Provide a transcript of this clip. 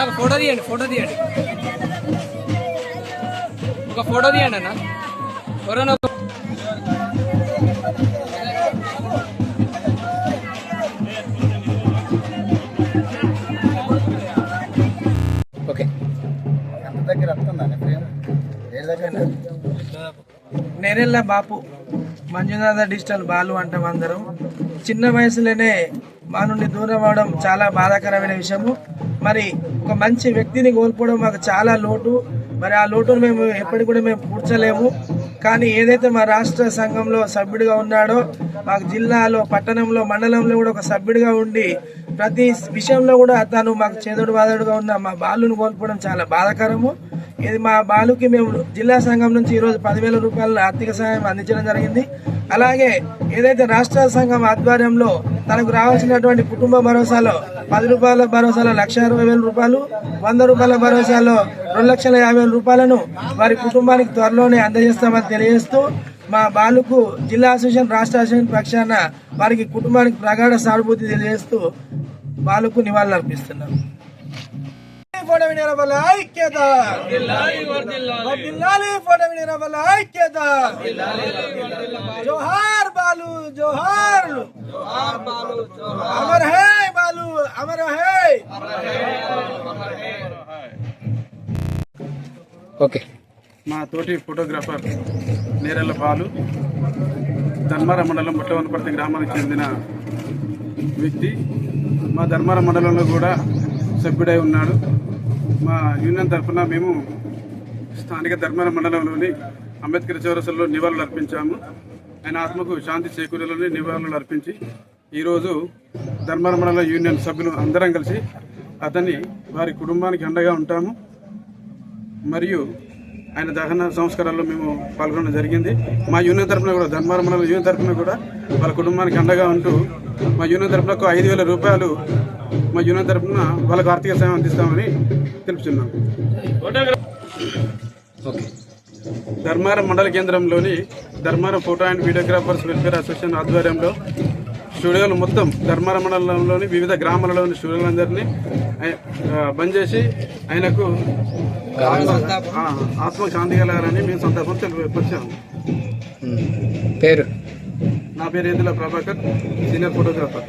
నాకు ఫోటో తీయండి ఫోటో తీయండి. ఒక ఫోటో తీయండి అన్న. ఎవరైనా ఒక- ఓకే. ఎంత దగ్గర వస్తుందండి ప్రేమ ఏడు దగ్గర నేరెళ్ళ బాపు మంజునాథ డిజిటల్ బాలు అంటాం అందరం. చిన్న వయసులోనే మా నుండి దూరం అవడం చాలా బాధాకరమైన విషయము. మరి ఒక మంచి వ్యక్తిని కోల్పోవడం మాకు చాలా లోటు. మరి ఆ లోటును మేము ఎప్పటికి కూడా మేము పూడ్చలేము. కానీ ఏదైతే మా రాష్ట్ర సంఘంలో సభ్యుడిగా ఉన్నాడో మాకు జిల్లాలో పట్టణంలో మండలంలో కూడా ఒక సభ్యుడిగా ఉండి ప్రతి విషయంలో కూడా తను మాకు చేదుడు బాధడుగా ఉన్న మా బాలును కోల్పోవడం చాలా బాధాకరము. ఇది మా బాలుకి మేము జిల్లా సంఘం నుంచి ఈరోజు పదివేల రూపాయల ఆర్థిక సహాయం అందించడం జరిగింది. అలాగే ఏదైతే రాష్ట్ర సంఘం ఆధ్వర్యంలో తనకు రావాల్సినటువంటి కుటుంబ భరోసాలో పది రూపాయల భరోసాలో లక్ష అరవై వేల రూపాయలు వంద రూపాయల భరోసాలో రెండు లక్షల యాభై వేల రూపాయలను వారి కుటుంబానికి త్వరలోనే అందజేస్తామని తెలియజేస్తూ మా బాలుకు జిల్లా అసోసియేషన్ రాష్ట్ర అసోసియేషన్ పక్షాన వారికి కుటుంబానికి ప్రగాఢ సానుభూతి తెలియజేస్తూ బాలుకు నివాళులు అర్పిస్తున్నాం. ఫోటో ఐక్యత. ఫోటో ఐక్యత. జోహార్ బాలు జోహార్ అమర్ హే బాలు అమర్ హే. ఓకే. మా తోటి ఫోటోగ్రాఫర్ నేరెళ్ళ పాలు ధర్మారం మండలం బుట్టవనపర్తి గ్రామానికి చెందిన వ్యక్తి. మా ధర్మారం మండలంలో కూడా సభ్యుడై ఉన్నాడు. మా యూనియన్ తరఫున మేము స్థానిక ధర్మారం మండలంలోని అంబేద్కర్ చౌరసల్లో నివాళులు అర్పించాము. ఆయన ఆత్మకు శాంతి చేకూరాలని నివాళులు అర్పించి ఈరోజు ధర్మారం మండల యూనియన్ సభ్యులు అందరం కలిసి అతన్ని వారి కుటుంబానికి అండగా ఉంటాము. మరియు ఆయన దహన సంస్కారాల్లో మేము పాల్గొనడం జరిగింది. మా యూనియన్ తరఫున కూడా ధర్మారం మండలం యూనియన్ తరఫున కూడా వాళ్ళ కుటుంబానికి అండగా ఉంటూ మా యూనియన్ తరఫున ఒక ఐదు వేల రూపాయలు మా యూనియన్ తరఫున వాళ్ళకు ఆర్థిక సాయం అందిస్తామని తెలుపుతున్నాం ధర్మారం మండల కేంద్రంలోని Dharmaram photo and videographers welfare association ఆధ్వర్యంలో స్టూడియోలు మొత్తం ధర్మారం మండలంలోని వివిధ గ్రామాలలోని స్టూడియోలందరినీ బంద్ చేసి ఆయనకు ఆత్మ శాంతి కలగాలని మేము సందర్భం తెలియపరిచాము. పేరు? నా పేరు ఏందుల ప్రభాకర్ సీనియర్ ఫోటోగ్రాఫర్.